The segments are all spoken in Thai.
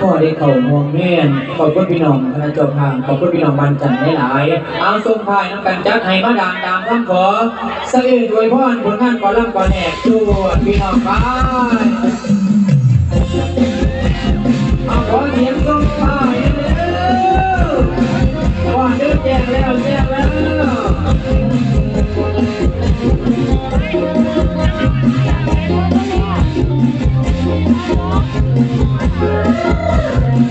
พ่อได้เข่าห่วงเมียนขอบคุณพี่น้องคณะเจ้าภาพขอบคุณพี่น้องบันจันทร์หลายๆเอาส่งพายน้ำกันจัดให้มาดามตามคำขอสะอื้นด้วยพ่อผลงานก่อนล่ำก่อนแหกจวดพี่น้องไปเอาขอเสียงส่งพายเด้อว่าเดินแจกแล้วแจ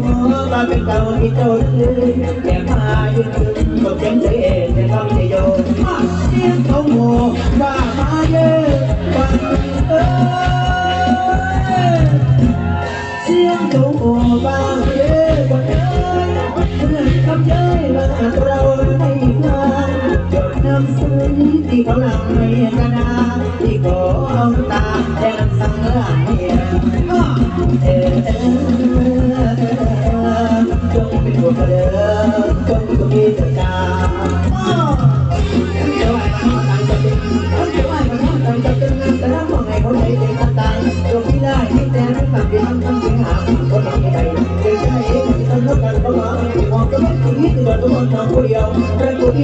ไม่รู้ว่าเป็นเก่าที่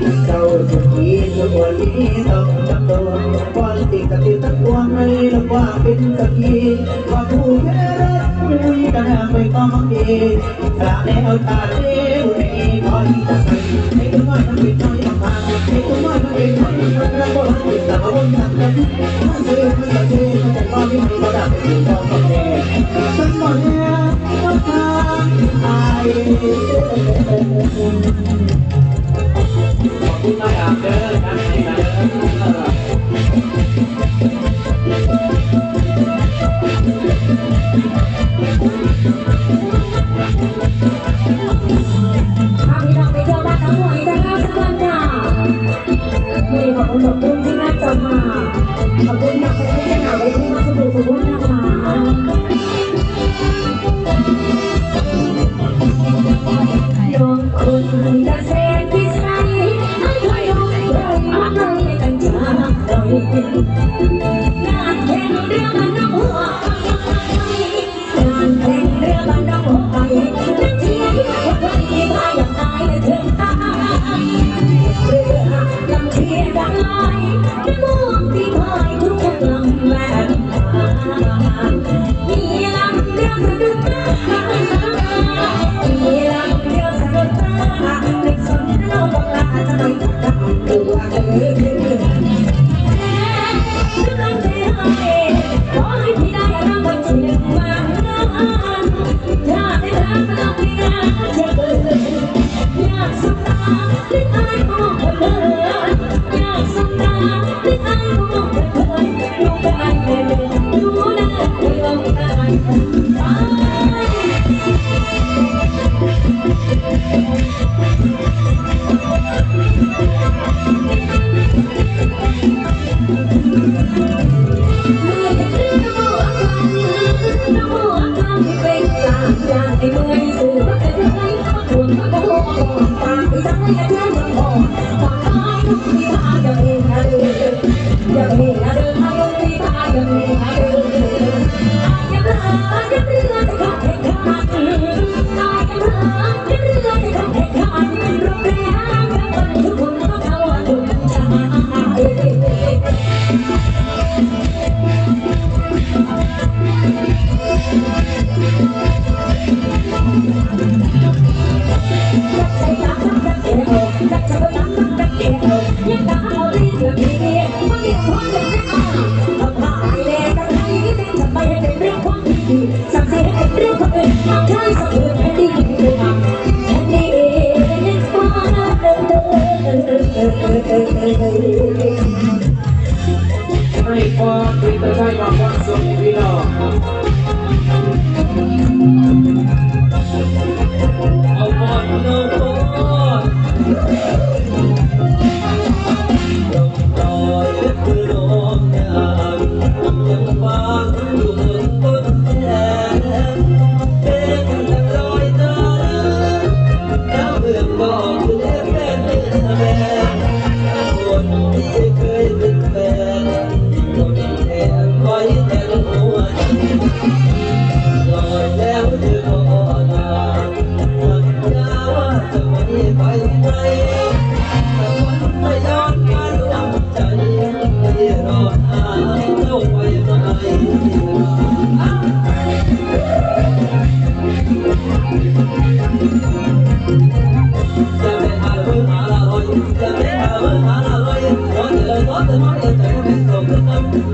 เดียวไม่เงาอันเก่าๆคนที่หลังแค่ที่หลังเขาเรียกตัวพี่ขอเป็นนักบ้านเขาเรียกตัวพี่ขอเป็นนักบ้านในคำนั้นถึงนำพี่ขอมาในประวัติจากพี่คนที่ปากจะมีคนช่วยไปสัมพันธ์ต่อโอเคนะโอ้เราก่องตัวมีรักคนนู้นจงที่รังเสียงจากกูเป็นคนมือตื่นสั่งโดงบาเราสุขีสุขวันนี้ต้องจำตัววันที่กติตักวางใหว่างเป็นสกีว่าผู้แค่รักไม่กระดาไม่ต้องมังดีกระแล้วตาเลี้ยวในคอยจะใส่ให้ตัวน้อยมันเป็นน้อยมากให้ตัวน้อยมันเป็นน้อยมันรักก็รักแต่มานกันกันมันเสียมันก็เสียมันแต่ก็ไม่มีกระดาษเป็นต้องต้องฉันหมดแล้วต้องทางอาย ขอ ความดแใช่ามความสุขพี่น้อาบอลโน้ตต้องต่อเยามยังฟ้ายนอยู่เหนือต้แหลเป็นแต่รอยตาน้ำเบอกเลืดเป็นแม่คนที่เคย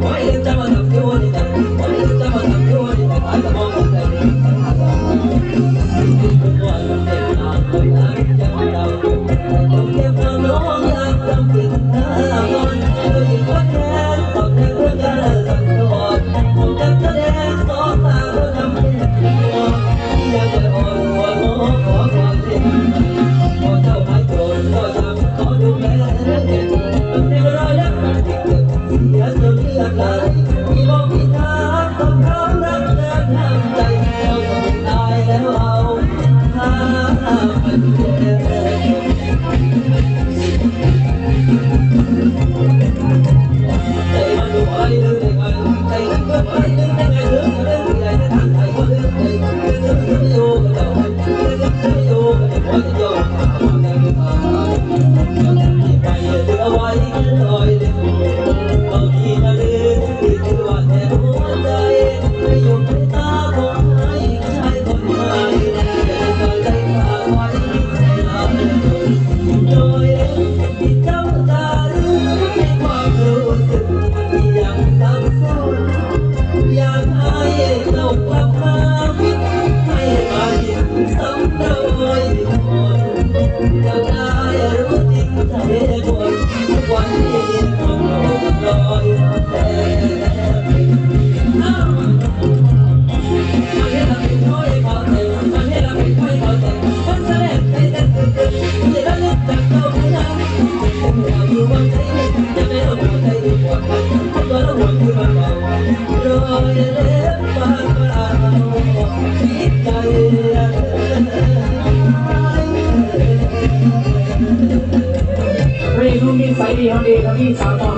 Why Hãy subscribe cho kênh Ghiền Mì Gõ Để không bỏ lỡ những video hấp dẫn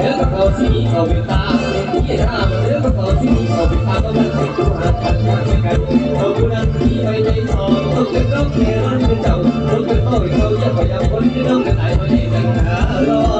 เรื่องของเราสีเอาเป็นตาเที่รามเรื่องของเราสีเอาเป็นตาก็มันเป็นตัวหากานยากกันเอาบุญที่ไปในสองต้องเป็นต้องเรียนเป็นเจ้าต้อเป็นพ่อเป็นเขาอย่าพยายามคนที่ต้องกระต่ายมาในสังขาร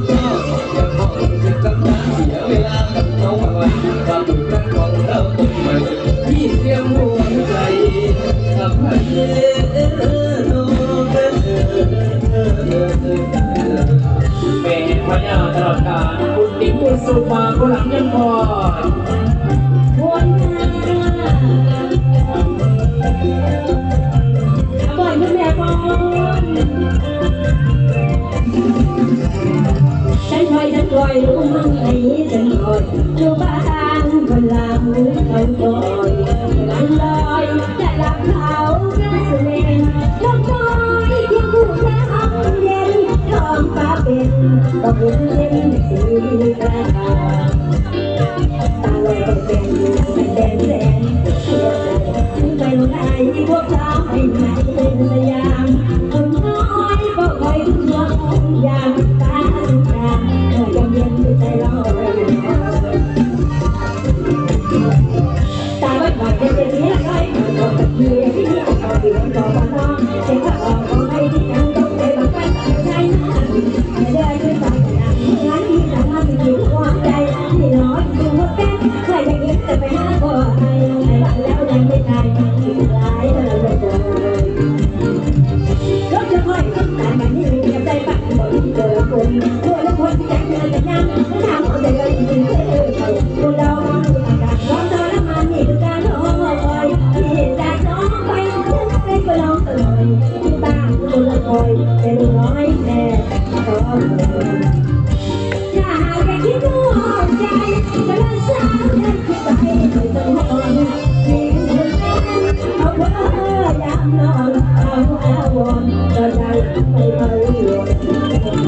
นสุขมาคนหลังยังพอวนมาบ่อยคุณแม่ปอนฉันคอยฉันคอยรู้มั่งไอ้เธอ down, amen. mình nhìn tay bạn mỗi đồ cùng เอาพาตอนเราไปเอาหวง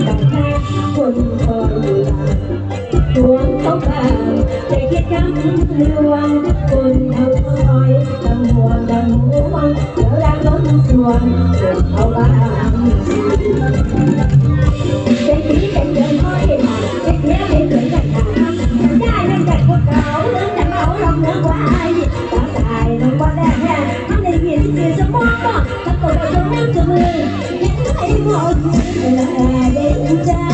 กับแค่คนคอยอยู่หลวงเขาบ้างแต่คิดคำลองคน về sớm bóng bóng thật cổ vào trong năm thường nhắn thấy một là đến trao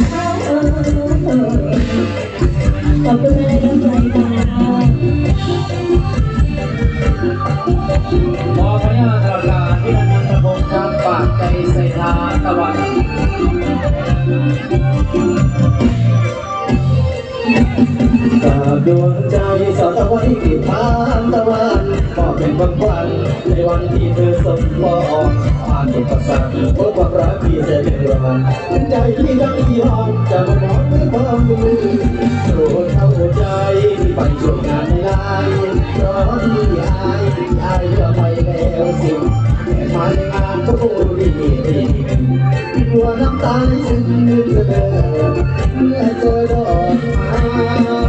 còn tôi đây đâu vậy mà Hãy subscribe cho kênh Ghiền Mì Gõ Để không bỏ lỡ những video hấp dẫn บางวันในวันที่เธอสมหวังผ่านอุปสรรเพราะความรักที่จสนเดือดร้อนใจที่ยังที่ห้องจะมองเพื่อความมือโกรธเข้าใจไปช่วยงานไม่ได้ร้อนที่อายอายจะไปแล้วสิแต่มาในงานก็ดีดีหัวน้ำตาไหลซึมื่อเสอเมื่อเจอดอกไม้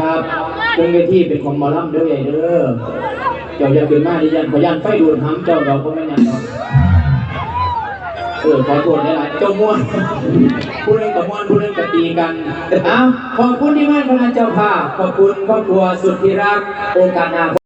นครับเครื่อ้เที่เป็นของมอลำเด้อใหญ่เด้อเจ้าอยากเป็นมาดิยันขอยันไฟดูดห้ำเจ้าเราก็ไม่ยันเออขอโทษนะละเจ้าม้วนผู้เล่นกับม้วนผู้เล่นกับตีกันอ้าวขอบคุณที่มานพนันเจ้าภาพขอบคุณครอบครัวสุดที่รักโอกาสหน้า